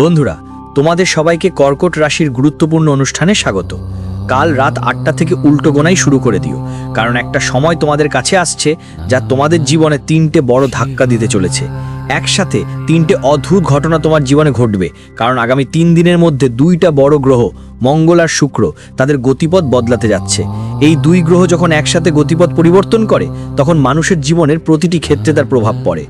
বন্ধুরা, তোমাদের সবাইকে কর্কট রাশির গুরুত্বপূর্ণ অনুষ্ঠানে স্বাগত। কাল রাত আটটা থেকে উল্টো গোনাই শুরু করে দিও, কারণ একটা সময় তোমাদের কাছে আসছে যা তোমাদের জীবনে তিনটে বড় ধাক্কা দিতে চলেছে। একসাথে তিনটে অদ্ভুত ঘটনা তোমার জীবনে ঘটবে, কারণ আগামী তিন দিনের মধ্যে দুইটা বড় গ্রহ, মঙ্গল আর শুক্র, তাদের গতিপথ বদলাতে যাচ্ছে। এই দুই গ্রহ যখন একসাথে গতিপথ পরিবর্তন করে, তখন মানুষের জীবনের প্রতিটি ক্ষেত্রে তার প্রভাব পড়ে।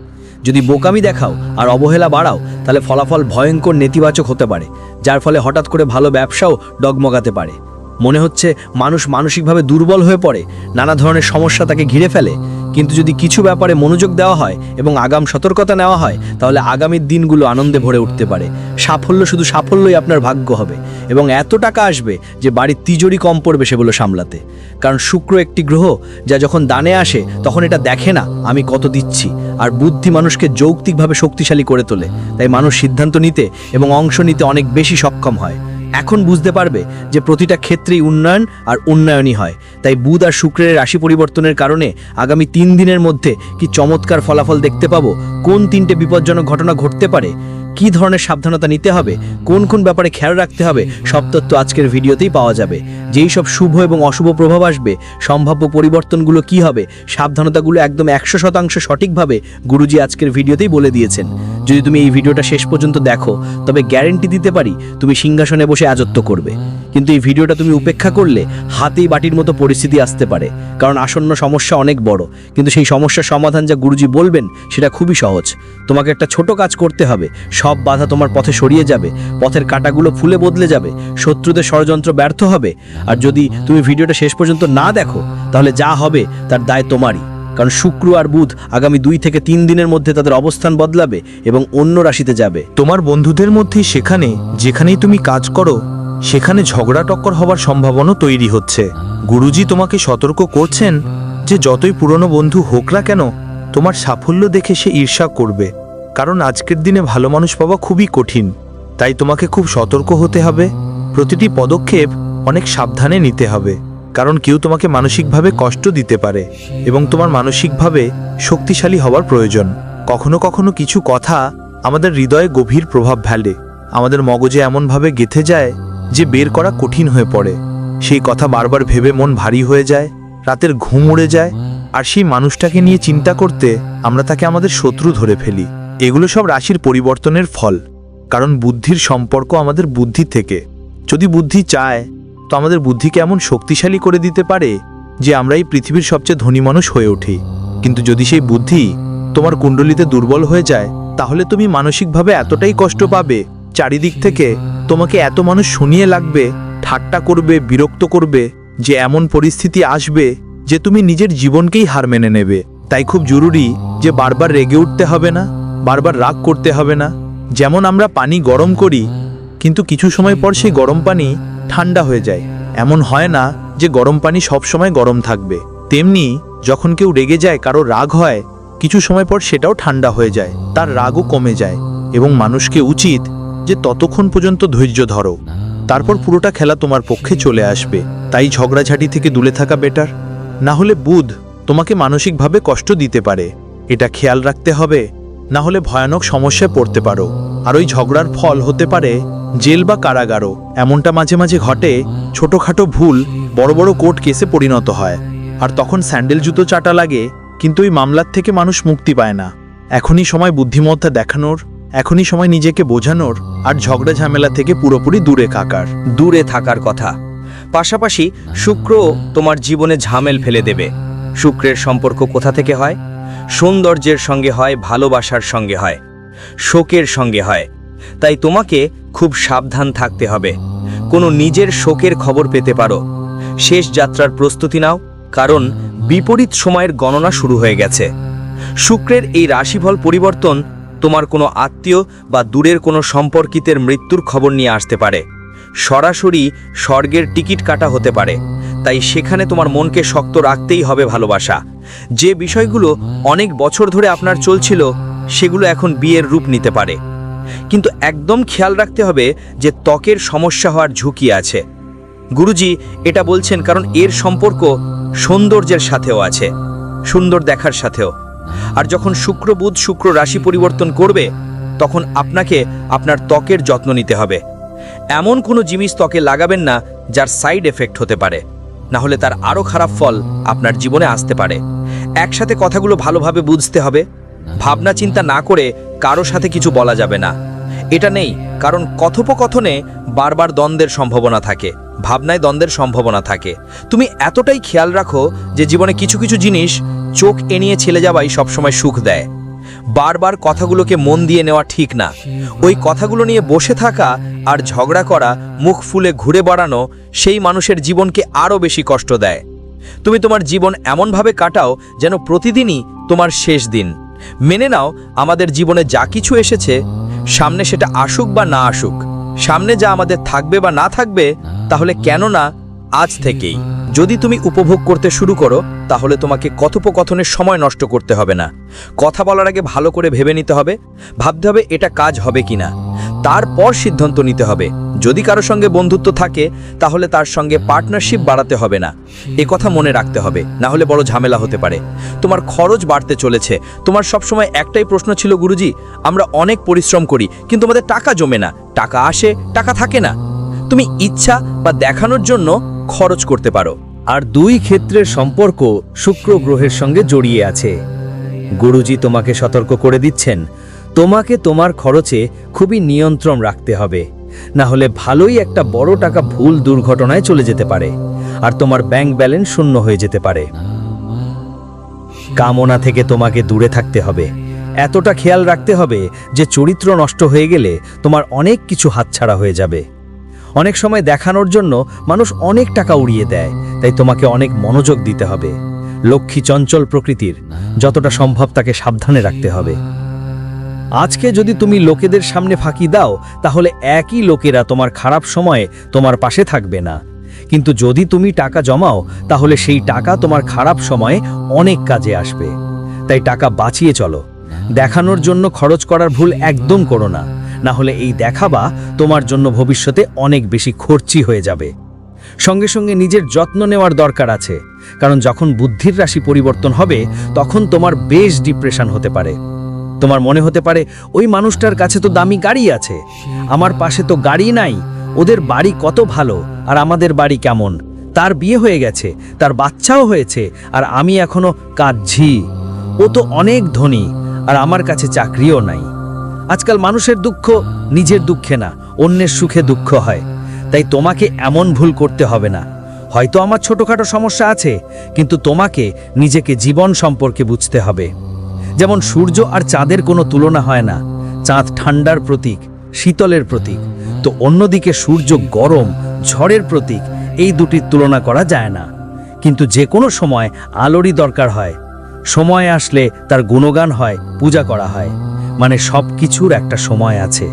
যদি বোকামি দেখাও আর অবহেলা বাড়াও, তাহলে ফলাফল ভয়ঙ্কর নেতিবাচক হতে পারে, যার ফলে হঠাৎ করে ভালো ব্যবসাও ডগমগাতে পারে। মনে হচ্ছে মানুষ মানসিকভাবে দুর্বল হয়ে পড়ে, নানা ধরনের সমস্যা তাকে ঘিরে ফেলে। কিন্তু যদি কিছু ব্যাপারে মনোযোগ দেওয়া হয় এবং আগাম সতর্কতা নেওয়া হয়, তাহলে আগামীর দিনগুলো আনন্দে ভরে উঠতে পারে। সাফল্য শুধু সাফল্যই আপনার ভাগ্য হবে এবং এত টাকা আসবে যে বাড়ির তিজোরি কম পড়বে সেগুলো সামলাতে। কারণ শুক্র একটি গ্রহ যা যখন দানে আসে, তখন এটা দেখে না, আমি কত দিচ্ছি। আর বুদ্ধি মানুষকে যৌক্তিকভাবে শক্তিশালী করে তোলে, তাই মানুষ সিদ্ধান্ত নিতে এবং অংশ নিতে অনেক বেশি সক্ষম হয়। এখন বুঝতে পারবে যে প্রতিটা ক্ষেত্রেই উন্নয়ন আর উন্নয়নই হয়। তাই বুধ আর শুক্রের রাশি পরিবর্তনের কারণে আগামী তিন দিনের মধ্যে কি চমৎকার ফলাফল দেখতে পাবো? কোন তিনটে বিপজ্জনক ঘটনা ঘটতে পারে? কি ধরনের সাবধানতা নিতে হবে? কোন কোন ব্যাপারে খেয়াল রাখতে হবে? সব তথ্য আজকের ভিডিওতেই পাওয়া যাবে। যেই সব শুভ এবং অশুভ প্রভাব আসবে, সম্ভাব্য পরিবর্তনগুলো কি হবে? সাবধানতাগুলো একদম একশো শতাংশ সঠিকভাবে গুরুজি আজকের ভিডিওতেই বলে দিয়েছেন। যদি তুমি এই ভিডিওটা শেষ পর্যন্ত দেখো, তবে গ্যারেন্টি দিতে পারি তুমি সিংহাসনে বসে আজত্ব করবে। কিন্তু এই ভিডিওটা তুমি উপেক্ষা করলে হাতেই বাটির মতো পরিস্থিতি আসতে পারে, কারণ আসন্ন সমস্যা অনেক বড়। কিন্তু সেই সমস্যার সমাধান যা গুরুজি বলবেন, সেটা খুবই সহজ। তোমাকে একটা ছোট কাজ করতে হবে, সব বাধা তোমার পথে সরিয়ে যাবে, পথের কাটাগুলো ফুলে বদলে যাবে, শত্রুদের ষড়যন্ত্র ব্যর্থ হবে। আর যদি তুমি ভিডিওটা শেষ পর্যন্ত না দেখো, তাহলে যা হবে তার দায় তোমারই। কারণ শুক্র আর বুধ আগামী দুই থেকে তিন দিনের মধ্যে তাদের অবস্থান বদলাবে এবং অন্য রাশিতে যাবে। তোমার বন্ধুদের মধ্যেই সেখানে যেখানেই তুমি কাজ করো, সেখানে ঝগড়া টক্কর হওয়ার সম্ভাবনা তৈরি হচ্ছে। গুরুজি তোমাকে সতর্ক করছেন যে যতই পুরনো বন্ধু হোক না কেন, তোমার সাফল্য দেখে সে ঈর্ষা করবে। কারণ আজকের দিনে ভালো মানুষ পাওয়া খুবই কঠিন। তাই তোমাকে খুব সতর্ক হতে হবে। প্রতিটি পদক্ষেপ অনেক সাবধানে নিতে হবে। কারণ কেউ তোমাকে মানসিকভাবে কষ্ট দিতে পারে এবং তোমার মানসিকভাবে শক্তিশালী হওয়ার প্রয়োজন। কখনো কখনো কিছু কথা আমাদের হৃদয়ে গভীর প্রভাব ফেলে। আমাদের মগজে এমনভাবে গেথে যায় যে বের করা কঠিন হয়ে পড়ে। সেই কথা বারবার ভেবে মন ভারী হয়ে যায়, রাতের ঘুম উড়ে যায়, আর সেই মানুষটাকে নিয়ে চিন্তা করতে আমরা তাকে আমাদের শত্রু ধরে ফেলি। এগুলো সব রাশির পরিবর্তনের ফল, কারণ বুদ্ধির সম্পর্ক আমাদের বুদ্ধি থেকে। যদি বুদ্ধি চায় তো আমাদের বুদ্ধিকে এমন শক্তিশালী করে দিতে পারে যে আমরা এই পৃথিবীর সবচেয়ে ধনী মানুষ হয়ে উঠি? কিন্তু যদি সেই বুদ্ধি তোমার কুণ্ডলিতে দুর্বল হয়ে যায়, তাহলে তুমি মানসিকভাবে এতটাই কষ্ট পাবে, চারিদিক থেকে তোমাকে এত মানুষ শুনিয়ে লাগবে, ঠাট্টা করবে, বিরক্ত করবে, যে এমন পরিস্থিতি আসবে যে তুমি নিজের জীবনকেই হার মেনে নেবে। তাই খুব জরুরি যে বারবার রেগে উঠতে হবে না, বারবার রাগ করতে হবে না। যেমন আমরা পানি গরম করি, কিন্তু কিছু সময় পর সেই গরম পানি ঠান্ডা হয়ে যায়। এমন হয় না যে গরম পানি সব সময় গরম থাকবে। তেমনি যখন কেউ রেগে যায়, কারও রাগ হয়, কিছু সময় পর সেটাও ঠান্ডা হয়ে যায়, তার রাগও কমে যায় এবং মানুষকে উচিত যে ততক্ষণ পর্যন্ত ধৈর্য ধরো। তারপর পুরোটা খেলা তোমার পক্ষে চলে আসবে। তাই ঝগড়াঝাটি থেকে দূরে থাকা বেটার না হলে বুধ তোমাকে মানসিকভাবে কষ্ট দিতে পারে। এটা খেয়াল রাখতে হবে। না হলে ভয়ানক সমস্যায় পড়তে পারো। আর ওই ঝগড়ার ফল হতে পারে জেল বা কারাগারও, এমনটা মাঝে মাঝে ঘটে, ছোটখাটো ভুল, বড় বড় কোর্ট কেসে পরিণত হয়। আর তখন স্যান্ডেল জুতো চাটা লাগে, কিন্তু ওই মামলার থেকে মানুষ মুক্তি পায় না। এখনই সময় বুদ্ধিমত্তা দেখানোর, এখনই সময় নিজেকে বোঝানোর, আর ঝগড়া ঝামেলা থেকে পুরোপুরি দূরে কাকার দূরে থাকার কথা। পাশাপাশি শুক্র তোমার জীবনে ঝামেল ফেলে দেবে। শুক্রের সম্পর্ক কোথা থেকে হয়? সৌন্দর্যের সঙ্গে হয়, ভালোবাসার সঙ্গে হয়, শোকের সঙ্গে হয়। তাই তোমাকে খুব সাবধান থাকতে হবে। কোনো নিজের শোকের খবর পেতে পারো। শেষ যাত্রার প্রস্তুতি নাও, কারণ বিপরীত সময়ের গণনা শুরু হয়ে গেছে। শুক্রের এই রাশিফল পরিবর্তন তোমার কোনো আত্মীয় বা দূরের কোনো সম্পর্কিতের মৃত্যুর খবর নিয়ে আসতে পারে। সরাসরি স্বর্গের টিকিট কাটা হতে পারে। তাই সেখানে তোমার মনকে শক্ত রাখতেই হবে ভালোবাসা। যে বিষয়গুলো অনেক বছর ধরে আপনার চলছিল, সেগুলো এখন বিয়ের রূপ নিতে পারে। কিন্তু একদম খেয়াল রাখতে হবে যে ত্বকের সমস্যা হওয়ার ঝুঁকি আছে। গুরুজি এটা বলছেন কারণ এর সম্পর্ক সৌন্দর্যের সাথেও আছে, সুন্দর দেখার সাথেও। আর যখন শুক্র বুধ শুক্র রাশি পরিবর্তন করবে, তখন আপনাকে আপনার ত্বকের যত্ন নিতে হবে। এমন কোনো জিনিস ত্বকে লাগাবেন না যার সাইড এফেক্ট হতে পারে, না হলে তার আরও খারাপ ফল আপনার জীবনে আসতে পারে। একসাথে কথাগুলো ভালোভাবে বুঝতে হবে। ভাবনা চিন্তা না করে কারও সাথে কিছু বলা যাবে না। এটা নেই, কারণ কথোপকথনে বারবার দ্বন্দ্বের সম্ভাবনা থাকে, ভাবনায় দ্বন্দ্বের সম্ভাবনা থাকে। তুমি এতটাই খেয়াল রাখো যে জীবনে কিছু কিছু জিনিস চোখ এনিয়ে ছেলে যাওয়াই সবসময় সুখ দেয়। বারবার কথাগুলোকে মন দিয়ে নেওয়া ঠিক না। ওই কথাগুলো নিয়ে বসে থাকা আর ঝগড়া করা, মুখ ফুলে ঘুরে বেড়ানো, সেই মানুষের জীবনকে আরও বেশি কষ্ট দেয়। তুমি তোমার জীবন এমনভাবে কাটাও যেন প্রতিদিনই তোমার শেষ দিন। মেনে নাও, আমাদের জীবনে যা কিছু এসেছে, সামনে সেটা আসুক বা না আসুক, সামনে যা আমাদের থাকবে বা না থাকবে, তাহলে কেন না আজ থেকেই। যদি তুমি উপভোগ করতে শুরু করো, তাহলে তোমাকে কথোপকথনের সময় নষ্ট করতে হবে না। কথা বলার আগে ভালো করে ভেবে নিতে হবে, ভাবতে হবে এটা কাজ হবে কিনা। তারপর সিদ্ধান্ত নিতে হবে। যদি কারও সঙ্গে বন্ধুত্ব থাকে, তাহলে তার সঙ্গে পার্টনারশিপ বাড়াতে হবে না। এ কথা মনে রাখতে হবে, না হলে বড় ঝামেলা হতে পারে। তোমার খরচ বাড়তে চলেছে। তোমার সবসময় একটাই প্রশ্ন ছিল, গুরুজি, আমরা অনেক পরিশ্রম করি, কিন্তু আমাদের টাকা জমে না। টাকা আসে, টাকা থাকে না। তুমি ইচ্ছা বা দেখানোর জন্য খরচ করতে পারো। আর দুই ক্ষেত্রের সম্পর্ক শুক্র গ্রহের সঙ্গে জড়িয়ে আছে। গুরুজি তোমাকে সতর্ক করে দিচ্ছেন। তোমাকে তোমার খরচে খুবই নিয়ন্ত্রণ রাখতে হবে। না হলে ভালোই একটা বড় টাকা ভুল দুর্ঘটনায় চলে যেতে পারে। আর তোমার ব্যাংক ব্যালেন্স শূন্য হয়ে যেতে পারে। কামনা থেকে তোমাকে দূরে থাকতে হবে। এতটা খেয়াল রাখতে হবে যে চরিত্র নষ্ট হয়ে গেলে তোমার অনেক কিছু হাতছাড়া হয়ে যাবে। অনেক সময় দেখানোর জন্য মানুষ অনেক টাকা উড়িয়ে দেয়, তাই তোমাকে অনেক মনোযোগ দিতে হবে। লক্ষ্মী চঞ্চল প্রকৃতির, যতটা সম্ভব তাকে সাবধানে রাখতে হবে। আজকে যদি তুমি লোকেদের সামনে ফাঁকি দাও, তাহলে একই লোকেরা তোমার খারাপ সময়ে তোমার পাশে থাকবে না। কিন্তু যদি তুমি টাকা জমাও, তাহলে সেই টাকা তোমার খারাপ সময়ে অনেক কাজে আসবে। তাই টাকা বাঁচিয়ে চলো। দেখানোর জন্য খরচ করার ভুল একদম করো না। না হলে এই দেখাবা তোমার জন্য ভবিষ্যতে অনেক বেশি খরচি হয়ে যাবে। সঙ্গে সঙ্গে নিজের যত্ন নেওয়ার দরকার আছে, কারণ যখন বুদ্ধির রাশি পরিবর্তন হবে, তখন তোমার বেশ ডিপ্রেশন হতে পারে। তোমার মনে হতে পারে, ওই মানুষটার কাছে তো দামি গাড়ি আছে, আমার পাশে তো গাড়ি নাই, ওদের বাড়ি কত ভালো, আর আমাদের বাড়ি কেমন? তার বিয়ে হয়ে গেছে, তার বাচ্চাও হয়েছে, আর আমি এখনও কাঁদছি। ও তো অনেক ধনী, আর আমার কাছে চাকরিও নাই। আজকাল মানুষের দুঃখ নিজের দুঃখে না, অন্যের সুখে দুঃখ হয়। তাই তোমাকে এমন ভুল করতে হবে না। হয়তো আমার ছোটখাটো সমস্যা আছে, কিন্তু তোমাকে নিজেকে জীবন সম্পর্কে বুঝতে হবে। যেমন সূর্য আর চাঁদের কোনো তুলনা হয় না। চাঁদ ঠান্ডার প্রতীক, শীতলের প্রতীক। তো অন্যদিকে সূর্য গরম, ঝড়ের প্রতীক, এই দুটির তুলনা করা যায় না। কিন্তু যে কোনো সময় আলোরই দরকার হয়। সময় আসলে তার গুণগান হয়, পূজা করা হয়। মানে সব কিছুর একটা সময় আছে।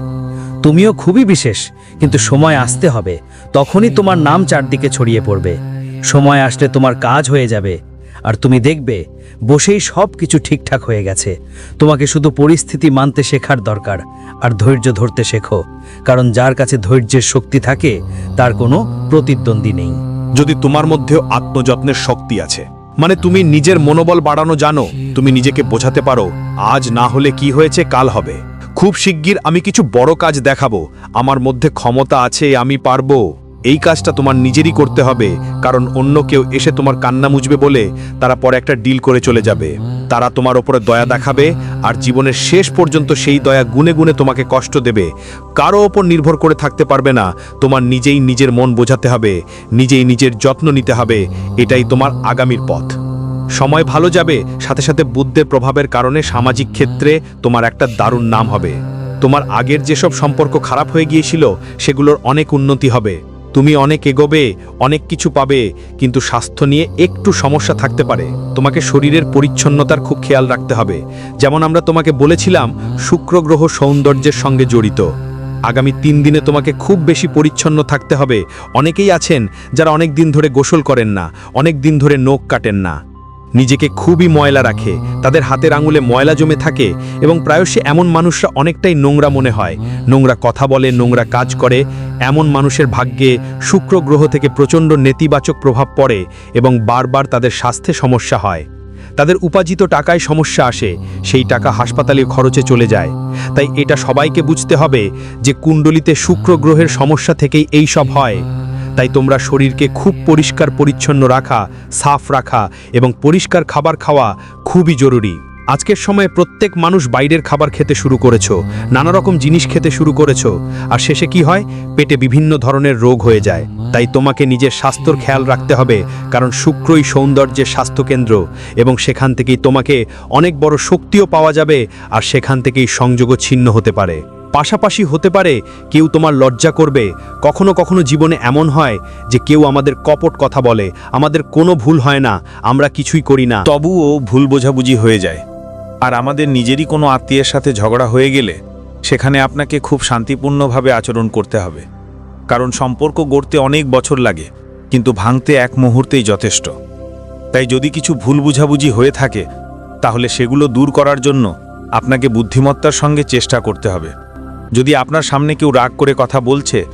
তুমিও খুবই বিশেষ, কিন্তু সময় আসতে হবে, তখনই তোমার নাম চারদিকে ছড়িয়ে পড়বে। সময় আসলে তোমার কাজ হয়ে যাবে, আর তুমি দেখবে, বসেই সব কিছু ঠিকঠাক হয়ে গেছে। তোমাকে শুধু পরিস্থিতি মানতে শেখার দরকার, আর ধৈর্য ধরতে শেখো, কারণ যার কাছে ধৈর্যের শক্তি থাকে, তার কোনো প্রতিদ্বন্দ্বী নেই। যদি তোমার মধ্যেও আত্মযত্নের শক্তি আছে মানে তুমি নিজের মনোবল বাড়ানো জানো, তুমি নিজেকে বোঝাতে পারো, আজ না হলে কি হয়েছে কাল হবে। খুব শিগগির আমি কিছু বড় কাজ দেখাবো, আমার মধ্যে ক্ষমতা আছে, আমি পারব। এই কাজটা তোমার নিজেরই করতে হবে, কারণ অন্য কেউ এসে তোমার কান্না মুজবে বলে তারা পরে একটা ডিল করে চলে যাবে। তারা তোমার ওপরে দয়া দেখাবে আর জীবনের শেষ পর্যন্ত সেই দয়া গুনে গুনে তোমাকে কষ্ট দেবে। কারও ওপর নির্ভর করে থাকতে পারবে না, তোমার নিজেই নিজের মন বোঝাতে হবে, নিজেই নিজের যত্ন নিতে হবে, এটাই তোমার আগামীর পথ। সময় ভালো যাবে, সাথে সাথে বুদ্ধের প্রভাবের কারণে সামাজিক ক্ষেত্রে তোমার একটা দারুণ নাম হবে। তোমার আগের যেসব সম্পর্ক খারাপ হয়ে গিয়েছিল, সেগুলোর অনেক উন্নতি হবে। তুমি অনেক এগোবে, অনেক কিছু পাবে, কিন্তু স্বাস্থ্য নিয়ে একটু সমস্যা থাকতে পারে। তোমাকে শরীরের পরিচ্ছন্নতার খুব খেয়াল রাখতে হবে। যেমন আমরা তোমাকে বলেছিলাম, শুক্র গ্রহ সৌন্দর্যের সঙ্গে জড়িত। আগামী তিন দিনে তোমাকে খুব বেশি পরিচ্ছন্ন থাকতে হবে। অনেকেই আছেন যারা অনেক দিন ধরে গোসল করেন না, অনেক দিন ধরে নোখ কাটেন না। নিজেকে খুবই ময়লা রাখে, তাদের হাতের আঙুলে ময়লা জমে থাকে এবং প্রায়শই এমন মানুষরা অনেকটাই নোংরা মনে হয়। নোংরা কথা বলে, নোংরা কাজ করে, এমন মানুষের ভাগ্যে শুক্র গ্রহ থেকে প্রচণ্ড নেতিবাচক প্রভাব পড়ে এবং বারবার তাদের স্বাস্থ্যে সমস্যা হয়। তাদের উপার্জিত টাকায় সমস্যা আসে, সেই টাকা হাসপাতালে খরচে চলে যায়। তাই এটা সবাইকে বুঝতে হবে যে কুণ্ডলিতে শুক্র গ্রহের সমস্যা থেকেই এই সব হয়। তাই তোমরা শরীরকে খুব পরিষ্কার পরিচ্ছন্ন রাখা, সাফ রাখা এবং পরিষ্কার খাবার খাওয়া খুবই জরুরি। আজকের সময়ে প্রত্যেক মানুষ বাইরের খাবার খেতে শুরু করেছ, নানা রকম জিনিস খেতে শুরু করেছ, আর শেষে কি হয়? পেটে বিভিন্ন ধরনের রোগ হয়ে যায়। তাই তোমাকে নিজের স্বাস্থ্যর খেয়াল রাখতে হবে, কারণ শুক্রই সৌন্দর্যের স্বাস্থ্যকেন্দ্র এবং সেখান থেকেই তোমাকে অনেক বড় শক্তিও পাওয়া যাবে, আর সেখান থেকেই সংযোগও ছিন্ন হতে পারে। পাশাপাশি হতে পারে কেউ তোমার লজ্জা করবে। কখনো কখনো জীবনে এমন হয় যে কেউ আমাদের কপট কথা বলে। আমাদের কোনো ভুল হয় না, আমরা কিছুই করি না। তবুও ভুল বোঝাবুঝি হয়ে যায়। আর আমাদের নিজেরই কোনো আত্মীয়ের সাথে ঝগড়া হয়ে গেলে সেখানে আপনাকে খুব শান্তিপূর্ণভাবে আচরণ করতে হবে। কারণ সম্পর্ক গড়তে অনেক বছর লাগে, কিন্তু ভাঙতে এক মুহূর্তেই যথেষ্ট। তাই যদি কিছু ভুল বুঝাবুঝি হয়ে থাকে, তাহলে সেগুলো দূর করার জন্য আপনাকে বুদ্ধিমত্তার সঙ্গে চেষ্টা করতে হবে। যদি আপনার সামনে কেউ রাগ করে কথা বলছে,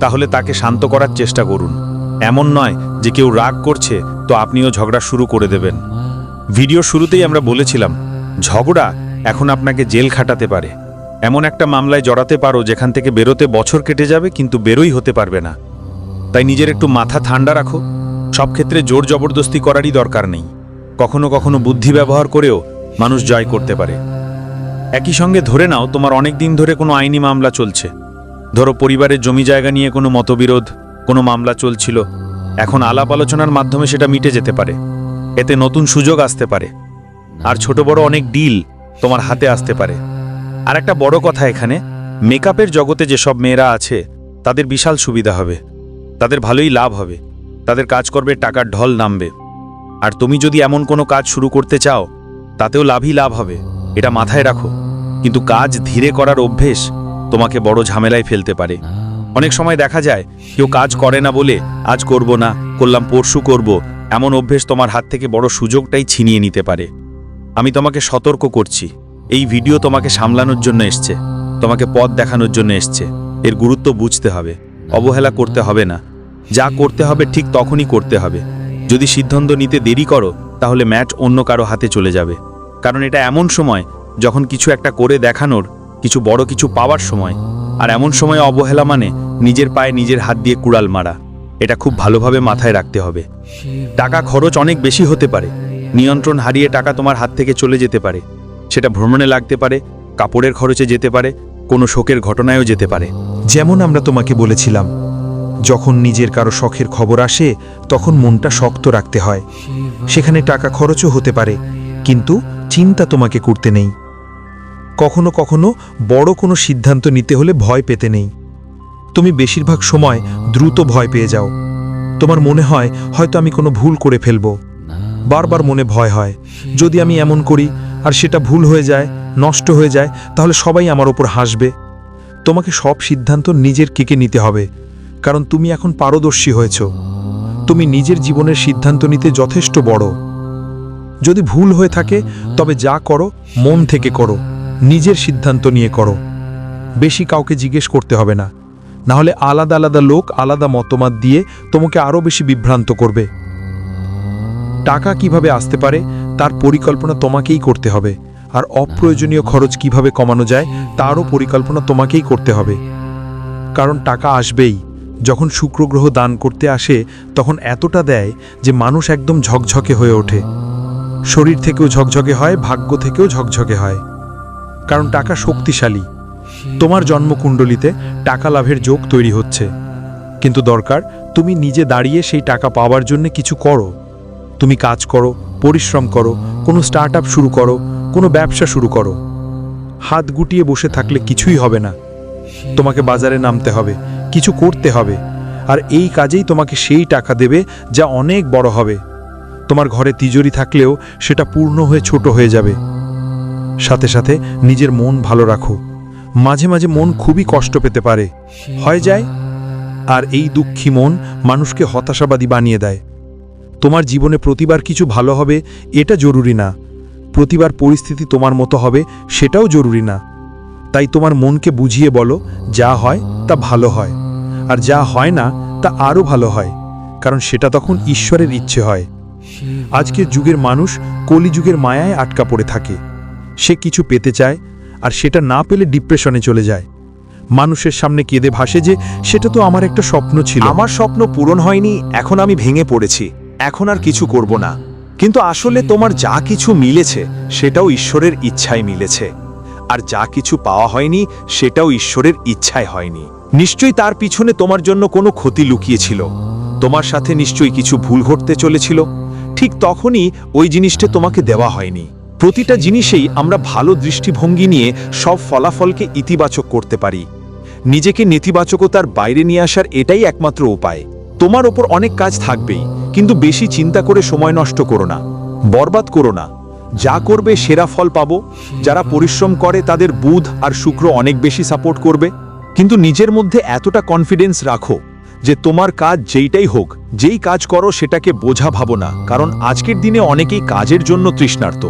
তাহলে তাকে শান্ত করার চেষ্টা করুন। এমন নয় যে কেউ রাগ করছে, তো আপনিও ঝগড়া শুরু করে দেবেন। ভিডিও শুরুতেই আমরা বলেছিলাম, ঝগড়া এখন আপনাকে জেল খাটাতে পারে। এমন একটা মামলায় জড়াতে পারো যেখান থেকে বেরোতে বছর কেটে যাবে, কিন্তু বেরোই হতে পারবে না। তাই নিজের একটু মাথা ঠান্ডা রাখো। সব ক্ষেত্রে জোর জবরদস্তি করারই দরকার নেই। কখনো কখনো বুদ্ধি ব্যবহার করেও মানুষ জয় করতে পারে। একই সঙ্গে ধরে নাও, তোমার অনেক দিন ধরে কোনো আইনি মামলা চলছে। ধরো পরিবারের জমি জায়গা নিয়ে কোনো মতবিরোধ, কোনো মামলা চলছিল। এখন আলাপ আলোচনার মাধ্যমে সেটা মিটে যেতে পারে। এতে নতুন সুযোগ আসতে পারে। আর ছোট বড় অনেক ডিল তোমার হাতে আসতে পারে। আর একটা বড় কথা এখানে মেকআপের জগতে যেসব মেয়েরা আছে, তাদের বিশাল সুবিধা হবে। তাদের ভালোই লাভ হবে। তাদের কাজকর্মের টাকার ঢল নামবে। আর তুমি যদি এমন কোনো কাজ শুরু করতে চাও, তাতেও লাভই লাভ হবে। এটা মাথায় রাখো। কিন্তু কাজ ধীরে করার অভ্যেস তোমাকে বড় ঝামেলায় ফেলতে পারে। অনেক সময় দেখা যায়, কেউ কাজ করে না বলে, আজ করব না, করলাম, পরশু করব। এমন অভ্যেস তোমার হাত থেকে বড় সুযোগটাই ছিনিয়ে নিতে পারে। আমি তোমাকে সতর্ক করছি। এই ভিডিও তোমাকে সামলানোর জন্য এসছে। তোমাকে পথ দেখানোর জন্য এসছে। এর গুরুত্ব বুঝতে হবে। অবহেলা করতে হবে না। যা করতে হবে ঠিক তখনই করতে হবে। যদি সিদ্ধান্ত নিতে দেরি করো, তাহলে ম্যাচ অন্য কারও হাতে চলে যাবে। কারণ এটা এমন সময় যখন কিছু একটা করে দেখানোর, কিছু বড় কিছু পাওয়ার সময়, আর এমন সময় অবহেলা মানে নিজের পায়ে নিজের হাত দিয়ে কুড়াল মারা। এটা খুব ভালোভাবে মাথায় রাখতে হবে। টাকা খরচ অনেক বেশি হতে পারে। নিয়ন্ত্রণ হারিয়ে টাকা তোমার হাত থেকে চলে যেতে পারে। সেটা ভ্রমণে লাগতে পারে, কাপড়ের খরচে যেতে পারে, কোনো শোকের ঘটনায়ও যেতে পারে। যেমন আমরা তোমাকে বলেছিলাম, যখন নিজের কারও শখের খবর আসে, তখন মনটা শক্ত রাখতে হয়। সেখানে টাকা খরচও হতে পারে। কিন্তু চিন্তা তোমাকে করতে নেই। কখনো কখনো বড় কোনো সিদ্ধান্ত নিতে হলে ভয় পেতে নেই। তুমি বেশিরভাগ সময় দ্রুত ভয় পেয়ে যাও। তোমার মনে হয়, হয়তো আমি কোনো ভুল করে ফেলব। বারবার মনে ভয় হয়, যদি আমি এমন করি আর সেটা ভুল হয়ে যায়, নষ্ট হয়ে যায়, তাহলে সবাই আমার ওপর হাসবে। তোমাকে সব সিদ্ধান্ত নিজের কেকে নিতে হবে, কারণ তুমি এখন পারদর্শী হয়েছ। তুমি নিজের জীবনের সিদ্ধান্ত নিতে যথেষ্ট বড়। যদি ভুল হয়ে থাকে, তবে যা করো, মন থেকে করো, নিজের সিদ্ধান্ত নিয়ে করো। বেশি কাউকে জিজ্ঞেস করতে হবে না। না হলে আলাদা আলাদা লোক, আলাদা মতামত দিয়ে তোমাকে আরও বেশি বিভ্রান্ত করবে। টাকা কীভাবে আসতে পারে, তার পরিকল্পনা তোমাকেই করতে হবে। আর অপ্রয়োজনীয় খরচ কীভাবে কমানো যায়, তারও পরিকল্পনা তোমাকেই করতে হবে। কারণ টাকা আসবেই। যখন শুক্র গ্রহ দান করতে আসে, তখন এতটা দেয় যে মানুষ একদম ঝকঝকে হয়ে ওঠে। শরীর থেকেও ঝকঝকে হয়, ভাগ্য থেকেও ঝকঝকে হয়। কারণ টাকা শক্তিশালী। তোমার জন্মকুণ্ডলিতে টাকা লাভের যোগ তৈরি হচ্ছে। কিন্তু দরকার, তুমি নিজে দাঁড়িয়ে সেই টাকা পাওয়ার জন্য কিছু করো। তুমি কাজ করো, পরিশ্রম করো, কোনো স্টার্ট শুরু করো, কোনো ব্যবসা শুরু করো। হাত গুটিয়ে বসে থাকলে কিছুই হবে না। তোমাকে বাজারে নামতে হবে, কিছু করতে হবে। আর এই কাজেই তোমাকে সেই টাকা দেবে যা অনেক বড় হবে। তোমার ঘরে তিজোরি থাকলেও সেটা পূর্ণ হয়ে ছোট হয়ে যাবে। সাথে সাথে নিজের মন ভালো রাখো। মাঝে মাঝে মন খুবই কষ্ট পেতে পারে। হয় যায়, আর এই দুঃখী মন মানুষকে হতাশাবাদী বানিয়ে দেয়। তোমার জীবনে প্রতিবার কিছু ভালো হবে, এটা জরুরি না। প্রতিবার পরিস্থিতি তোমার মতো হবে, সেটাও জরুরি না। তাই তোমার মনকে বুঝিয়ে বলো, যা হয় তা ভালো হয়। আর যা হয় না, তা আরও ভালো হয়। কারণ সেটা তখন ঈশ্বরের ইচ্ছে হয়। আজকের যুগের মানুষ কলিযুগের মায়ায় আটকা পড়ে থাকে। সে কিছু পেতে চায় আর সেটা না পেলে ডিপ্রেশনে চলে যায়। মানুষের সামনে কেঁদে ভাসে যে সেটা তো আমার একটা স্বপ্ন ছিল। আমার স্বপ্ন পূরণ হয়নি, এখন আমি ভেঙে পড়েছি। এখন আর কিছু করব না। কিন্তু আসলে তোমার যা কিছু মিলেছে, সেটাও ঈশ্বরের ইচ্ছায় মিলেছে। আর যা কিছু পাওয়া হয়নি, সেটাও ঈশ্বরের ইচ্ছায় হয়নি। নিশ্চয়ই তার পিছনে তোমার জন্য কোনো ক্ষতি লুকিয়েছিল। তোমার সাথে নিশ্চয়ই কিছু ভুল ঘটতে চলেছিল। ঠিক তখনই ওই জিনিসটা তোমাকে দেওয়া হয়নি। প্রতিটা জিনিসেই আমরা ভালো দৃষ্টিভঙ্গি নিয়ে সব ফলাফলকে ইতিবাচক করতে পারি। নিজেকে নেতিবাচকতার বাইরে নিয়ে আসার এটাই একমাত্র উপায়। তোমার ওপর অনেক কাজ থাকবেই, কিন্তু বেশি চিন্তা করে সময় নষ্ট করো না। বরবাদ করো না। যা করবে সেরা ফল পাবো। যারা পরিশ্রম করে তাদের বুধ আর শুক্র অনেক বেশি সাপোর্ট করবে। কিন্তু নিজের মধ্যে এতটা কনফিডেন্স রাখো যে তোমার কাজ যেইটাই হোক, যেই কাজ করো সেটাকে বোঝা ভাবো না, কারণ আজকের দিনে অনেকেই কাজের জন্য তৃষ্ণার্ত।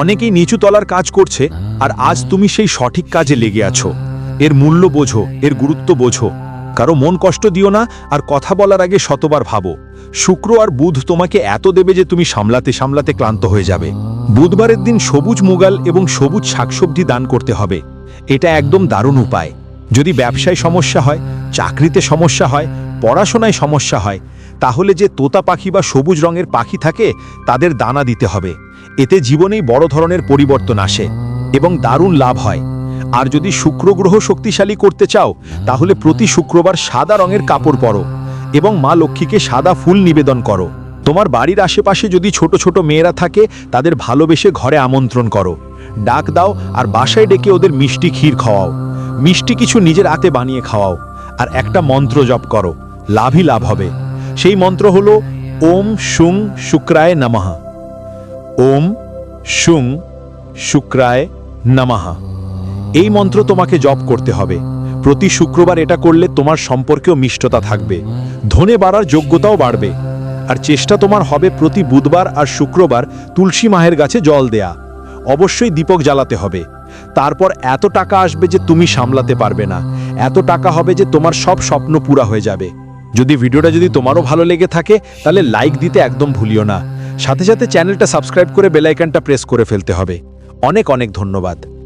অনেকেই নিচু তলার কাজ করছে, আর আজ তুমি সেই সঠিক কাজে লেগে আছো। এর মূল্য বোঝো, এর গুরুত্ব বোঝো। কারও মন কষ্ট দিও না, আর কথা বলার আগে শতবার ভাবো। শুক্র আর বুধ তোমাকে এত দেবে যে তুমি সামলাতে সামলাতে ক্লান্ত হয়ে যাবে। বুধবারের দিন সবুজ মুগাল এবং সবুজ শাকসবজি দান করতে হবে। এটা একদম দারুণ উপায়। যদি ব্যবসায় সমস্যা হয়, চাকরিতে সমস্যা হয়, পড়াশোনায় সমস্যা হয়, তাহলে যে তোতা পাখি বা সবুজ রঙের পাখি থাকে, তাদের দানা দিতে হবে। এতে জীবনেই বড় ধরনের পরিবর্তন আসে এবং দারুণ লাভ হয়। আর যদি শুক্র গ্রহ শক্তিশালী করতে চাও, তাহলে প্রতি শুক্রবার সাদা রঙের কাপড় পরো এবং মা লক্ষ্মীকে সাদা ফুল নিবেদন করো। তোমার বাড়ির আশেপাশে যদি ছোট ছোট মেয়েরা থাকে, তাদের ভালোবেসে ঘরে আমন্ত্রণ করো। ডাক দাও আর বাসায় ডেকে ওদের মিষ্টি ক্ষীর খাওয়াও। মিষ্টি কিছু নিজের হাতে বানিয়ে খাওয়াও, আর একটা মন্ত্র জপ করো, লাভই লাভ হবে। সেই মন্ত্র হলো, ওম শুং শুক্রায় নমঃ। ওম শুং শুক্রায় নমঃ। এই মন্ত্র তোমাকে জপ করতে হবে। প্রতি শুক্রবার এটা করলে তোমার সম্পর্কেও মিষ্টতা থাকবে, ধনে বাড়ার যোগ্যতাও বাড়বে। আর চেষ্টা তোমার হবে প্রতি বুধবার আর শুক্রবার তুলসী মাহের গাছে জল দেয়া। অবশ্যই দীপক জ্বালাতে হবে। তারপর এত টাকা আসবে যে তুমি সামলাতে পারবে না। এত টাকা হবে যে তোমার সব স্বপ্ন পুরা হয়ে যাবে। যদি ভিডিওটা যদি তোমারও ভালো লেগে থাকে, তাহলে লাইক দিতে একদম ভুলিও না। সাথে সাথে চ্যানেলটা সাবস্ক্রাইব করে বেলাইকানটা প্রেস করে ফেলতে হবে। অনেক অনেক ধন্যবাদ।